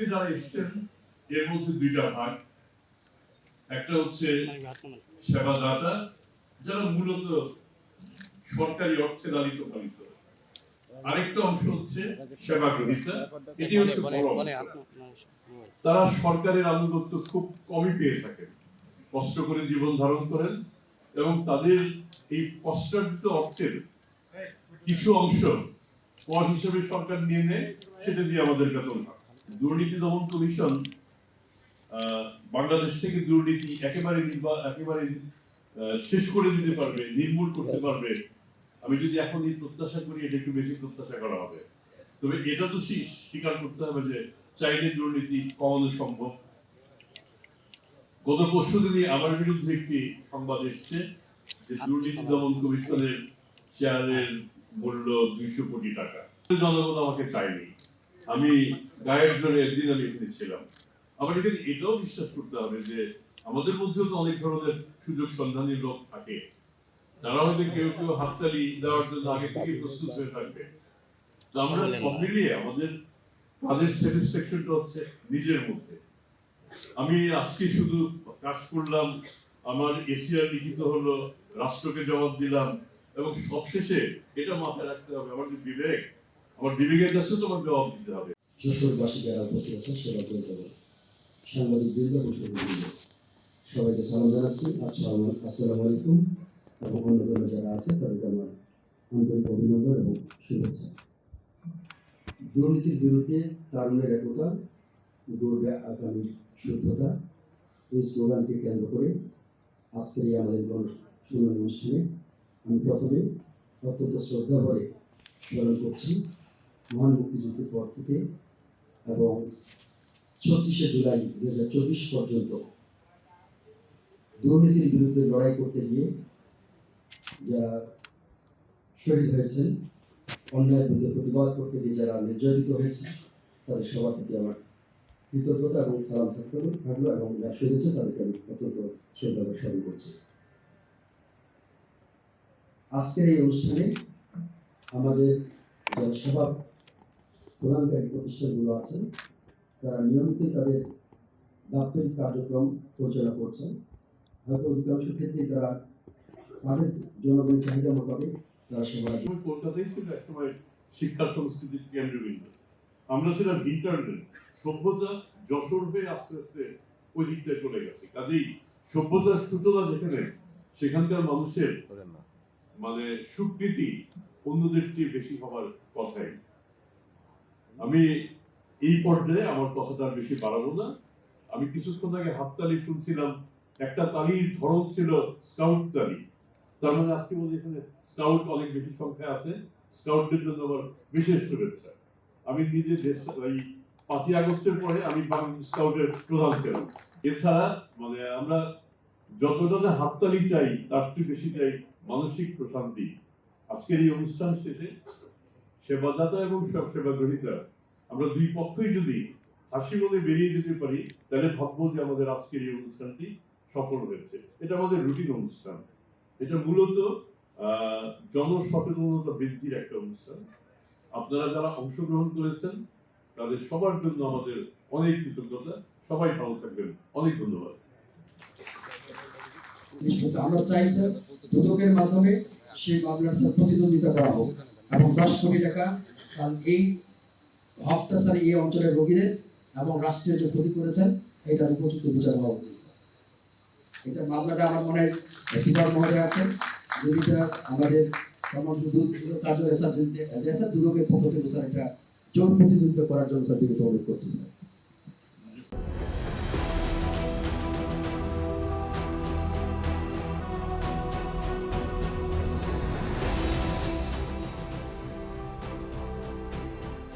আজকে যারা এসছেন, এর মধ্যে দুইটা ভাগ। একটা হচ্ছে সেবাদাতা, যারা মূলত সরকারি অর্থে লালিত পালিত। আরেকটা অংশ হচ্ছে সেবা গ্রহীতা এটি হচ্ছে তারা সরকারের আনুগত্য খুব কমই পেয়ে থাকেন। কষ্ট করে জীবন ধারণ করেন এবং তাদের এই কষ্টার্জিত অর্থের কিছু অংশ কর হিসেবে সরকার নিয়ে নেয়, সেটা দিয়ে আমাদের বেতন হয় দুর্নীতি দমন কমিশন বাংলাদেশ থেকে দুর্নীতি একেবারে একেবারে শেষ করে দিতে পারবে নির্মূল করতে পারবে। আমি যদি এখন এই প্রত্যাশা করি এটা একটু বেশি প্রত্যাশা করা হবে। তবে এটা তো স্বীকার করতে হবে যে চাইলে দুর্নীতি কমানো সম্ভব। গত পরশু দিনই আমার বিরুদ্ধে একটি সংবাদ এসছে যে দুর্নীতি দমন কমিশনের চেয়ারের মূল্য দুইশো কোটি টাকা। জনগণ আমাকে চাইনি আমি গায়ের জোরে একদিন আমি এখানে ছিলাম। আবার এখানে এটাও বিশ্বাস করতে হবে যে আমাদের মধ্যেও তো অনেক ধরনের সুযোগ সন্ধানী লোক থাকে। তারা হয়তো কেউ কেউ হাততালি দেওয়ার জন্য আগে থেকে প্রস্তুত হয়ে থাকবে। তো আমরা সব মিলিয়ে আমাদের কাজের স্যাটিসফ্যাকশনটা হচ্ছে নিজের মধ্যে। আমি আজকে শুধু কাজ করলাম আমার এসিআর লিখিত হলো রাষ্ট্রকে জবাব দিলাম এবং সবশেষে এটা মাথায় রাখতে হবে আমার যে বিবেক আমার বিবেকের কাছে তো আমার জবাব দিতে হবে। যশোরবাসী যারা উপস্থিত আছেন সেবা করে যাবে সাংবাদিক বৃন্দ সবাইকে সালাম জানাচ্ছি। আসসালামু আলাইকুম। এবং যারা আছে, তাদেরকে আমার আন্তরিক অভিনন্দন এবং শুভেচ্ছা। দুর্নীতির বিরুদ্ধে তারুণের একতা গড়বে আগামীর শুদ্ধতা, এই স্লোগানকে কেন্দ্র করে আজকের এই আমাদের গণ শুনানি অনুষ্ঠানে আমি প্রথমে অত্যন্ত শ্রদ্ধা ভরে স্মরণ করছি। মহান মুক্তিযুদ্ধের পর থেকে এবং ছত্রিশে জুলাই দু হাজার চব্বিশ পর্যন্ত দুর্নীতির বিরুদ্ধে লড়াই করতে গিয়ে যারা শহীদ হয়েছেন, অন্যায়ের বিরুদ্ধে প্রতিবাদ করতে গিয়ে যারা নির্যাতিত হয়েছে, তাদের সবার প্রতি আমার কৃতজ্ঞতা এবং সালাম থাকতে থাকল এবং যারা শহীদ হয়েছে তাদেরকে আমি অত্যন্ত শ্রদ্ধা স্মরণ করছি। আজকের এই অনুষ্ঠানে আমাদের যারা প্রদানকারী প্রতিষ্ঠানগুলো আছেন তারা নিয়মিত তাদের দাপ্তরিক কার্যক্রম পরিচালনা করছেন। হয়তো অধিকাংশ ক্ষেত্রে তারা তাদের জনগণের চাহিদা মোতাবেক তারা সেবা ওই কলকাতাই ছিল শিক্ষা সংস্কৃতির কেন্দ্রবিন্দু আমরা ছিলাম ইন্টারনেট সভ্যতা যশোর হয়ে আস্তে আস্তে ওই দিকটায় চলে গেছে। কাজেই সভ্যতার সূচনা যেখানে, সেখানকার মানুষের মানে স্বীকৃতি অন্যদের চেয়ে বেশি হওয়ার কথাই। আমি এই পর্যায়ে আমার কথাটা বেশি বাড়াবো না। আমি কিছুক্ষণ আগে হাততালি শুনছিলাম, একটা তালির ধরন ছিল স্কাউট তালি। তার মানে আজকে বলছি এখানে স্কাউট অনেক বেশি সংখ্যায় আছে স্কাউটদের জন্য আমার বিশেষ শুভেচ্ছা। আমি নিজে এই পাঁচই আগস্টের পরে আমি স্কাউটের প্রধান ছিলাম। এছাড়া মানে আমরা যতটা না হাততালি চাই, তার চেয়ে বেশি চাই মানসিক প্রশান্তি। আজকের এই অনুষ্ঠান শেষে সেবাদাতা এবং সব গ্রহীতা আমরা দুই পক্ষই যদি হাসি মনে বেরিয়ে যেতে পারি, তাহলে ভাববো যে আমাদের আজকের এই অনুষ্ঠানটি সফল হয়েছে। এটা আমাদের রুটিন অনুষ্ঠান। এটা মূলত জনসচেতনতা বৃদ্ধির একটা অনুষ্ঠান। আপনারা যারা অংশগ্রহণ করেছেন, তাদের সবার জন্য আমাদের অনেক কৃতজ্ঞতা। সবাই ভালো থাকবেন। অনেক ধন্যবাদ। আমরা চাই, স্যার, দুদকের মাধ্যমে সেই মামলার স্যার প্রতিদ্বন্দ্বিতা করা হোক। এবং দশ কোটি টাকা এই হকটা স্যার এই অঞ্চলের রোগীদের এবং রাষ্ট্রীয় যে ক্ষতি করেছেন, এটার উপযুক্ত বিচার হওয়া উচিত। এটা মামলাটা আমার মনে হয় শিবার মহোদয় আছে যদি আমাদের কার্য এসা দুদকের পক্ষ থেকে, স্যার এটা জোর প্রতিদ্বন্দ্বিতা করার জন্য, স্যার বিগত অনুরোধ করছি, স্যার